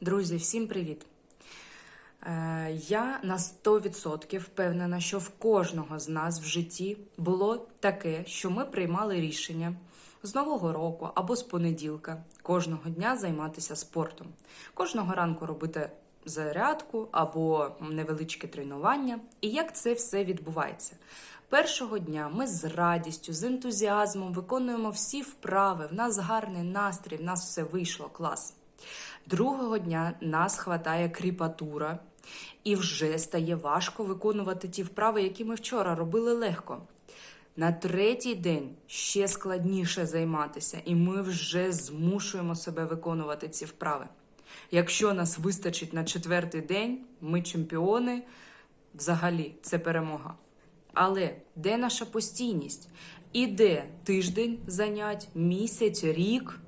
Друзі, всім привіт! Е, Я на 100% впевнена, що в кожного з нас в житті було таке, що ми приймали рішення з нового року або з понеділка кожного дня займатися спортом, кожного ранку робити зарядку або невеличке тренування. І як це все відбувається? Першого дня ми з радістю, з ентузіазмом виконуємо всі вправи. В нас гарний настрій, в нас все вийшло клас. Другого дня нас хватає кріпатура, і вже стає важко виконувати ті вправи, які ми вчора робили легко. На третій день ще складніше займатися, і ми вже змушуємо себе виконувати ці вправи. Якщо нас вистачить на четвертий день, ми чемпіони, взагалі це перемога. Але де наша постійність? Іде тиждень занять, місяць, рік,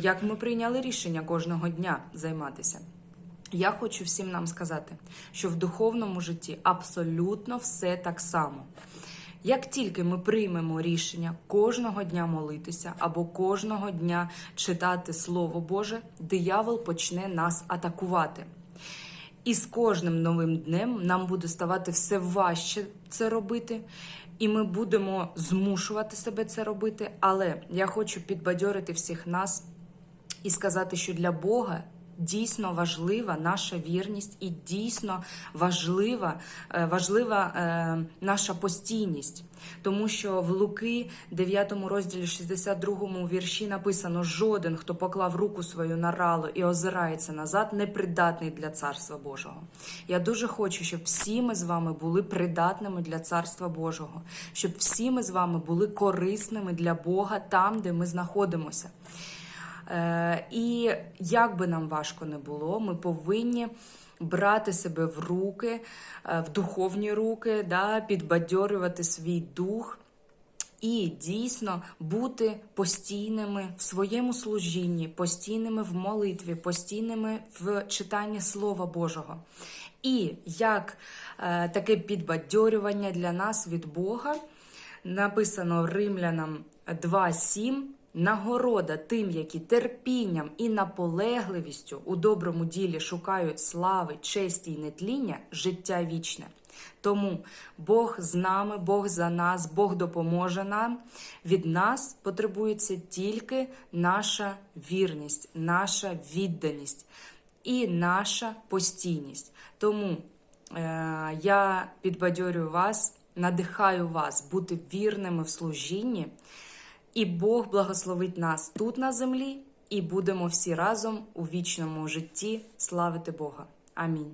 як ми прийняли рішення кожного дня займатися. Я хочу всім нам сказати, що в духовному житті абсолютно все так само. Як тільки ми приймемо рішення кожного дня молитися або кожного дня читати Слово Боже, диявол почне нас атакувати. І з кожним новим днем нам буде ставати все важче це робити, і ми будемо змушувати себе це робити. Але я хочу підбадьорити всіх нас і сказати, що для Бога дійсно важлива наша вірність і дійсно важлива, е, важлива е, наша постійність. Тому що в Луки, 9 розділі 62 вірші написано: жоден, хто поклав руку свою на рало і озирається назад, не придатний для царства Божого. Я дуже хочу, щоб всі ми з вами були придатними для царства Божого, щоб всі ми з вами були корисними для Бога там, де ми знаходимося. Е, І як би нам важко не було, ми повинні брати себе в руки, е, в духовні руки, да, підбадьорювати свій дух. І дійсно бути постійними в своєму служінні, постійними в молитві, постійними в читанні Слова Божого. І як е, таке підбадьорювання для нас від Бога написано Римлянам 2.7 Нагорода тим, які терпінням і наполегливістю у доброму ділі шукають слави, честі й нетління, життя вічне. Тому Бог з нами, Бог за нас, Бог допоможе нам. Від нас потребується тільки наша вірність, наша відданість і наша постійність. Тому е, я підбадьорюю вас, надихаю вас бути вірними в служінні. І Бог благословить нас тут на землі, і будемо всі разом у вічному житті славити Бога. Амінь.